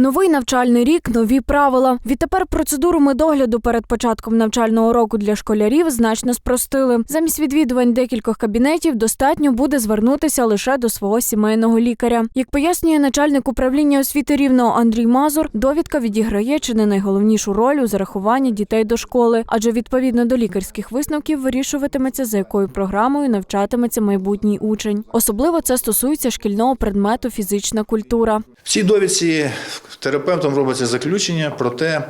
Новий навчальний рік, нові правила. Відтепер процедуру медогляду перед початком навчального року для школярів значно спростили. Замість відвідувань декількох кабінетів достатньо буде звернутися лише до свого сімейного лікаря. Як пояснює начальник управління освіти рівного Андрій Мазур, довідка відіграє чи не найголовнішу роль у зарахуванні дітей до школи, адже відповідно до лікарських висновків вирішуватиметься, за якою програмою навчатиметься майбутній учень. Особливо це стосується шкільного предмету фізична культура. В цій довідці терапевтом робиться заключення про те,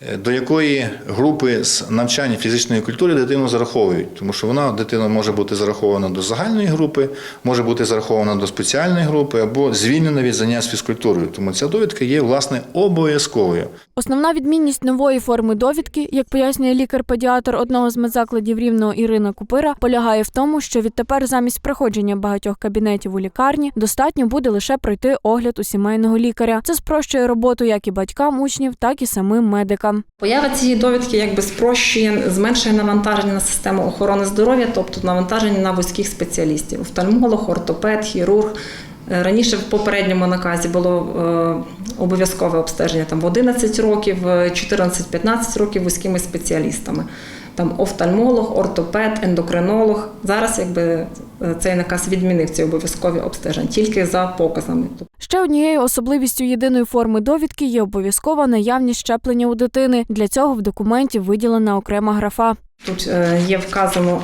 е, до якої групи з навчання фізичної культури дитину зараховують, тому що вона дитина може бути зарахована до загальної групи, може бути зарахована до спеціальної групи або звільнена від заняття з фізкультурою. Тому ця довідка є власне обов'язковою. Основна відмінність нової форми довідки, як пояснює лікар-педіатр одного з медзакладів рівного Ірина Купира, полягає в тому, що відтепер замість проходження багатьох кабінетів у лікарні достатньо буде лише пройти огляд у сімейного лікаря. Це спрощує роботу як і батькам учнів, так і самим медикам. Поява цієї довідки якби спрощує, зменшує навантаження на систему охорони здоров'я, тобто навантаження на вузьких спеціалістів: офтальмолог, ортопед, хірург. Е, Раніше в попередньому наказі було е, обов'язкове обстеження там в 11 років, е, 14-15 років вузькими спеціалістами. Там офтальмолог, ортопед, ендокринолог. Зараз якби е, цей наказ відмінив ці обов'язкові обстеження тільки за показами. Ще однією особливістю єдиної форми довідки є обов'язкова наявність щеплення у дитини. Для цього в документі виділена окрема графа. Тут е, є вказано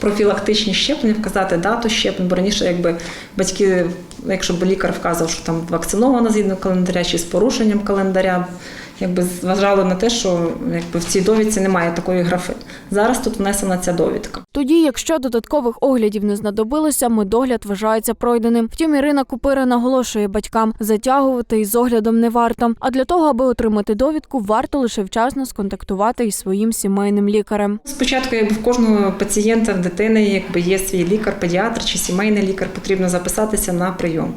профілактичні щеплення, вказати дату щеплень, бо раніше, якби батьки, якщо б лікар вказав, що там вакцинована згідно календаря чи з порушенням календаря, якби зважали на те, що якби в цій довідці немає такої графи. Зараз тут внесена ця довідка. Тоді, якщо додаткових оглядів не знадобилося, медогляд вважається пройденим. Втім, Ірина Купира наголошує батькам, затягувати із оглядом не варто. А для того, аби отримати довідку, варто лише вчасно сконтактувати із своїм сімейним лікарем. Спочатку, якби в кожного пацієнта, в дитини, якби є свій лікар, педіатр чи сімейний лікар, потрібно записатися на прийом.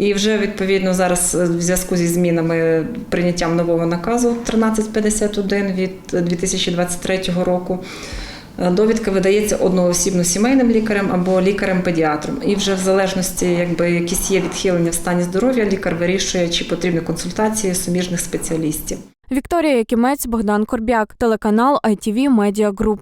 І вже відповідно зараз е, в зв'язку зі змінами прийняттям нового наказу 1351 від 2023 року. е, Довідка видається одноосібно сімейним лікарем або лікарем-педіатром. І вже в залежності, якби якісь є відхилення в стані здоров'я, лікар вирішує, чи потрібні консультації суміжних спеціалістів. Вікторія Якимець, Богдан Корбяк, телеканал ITV Media Group.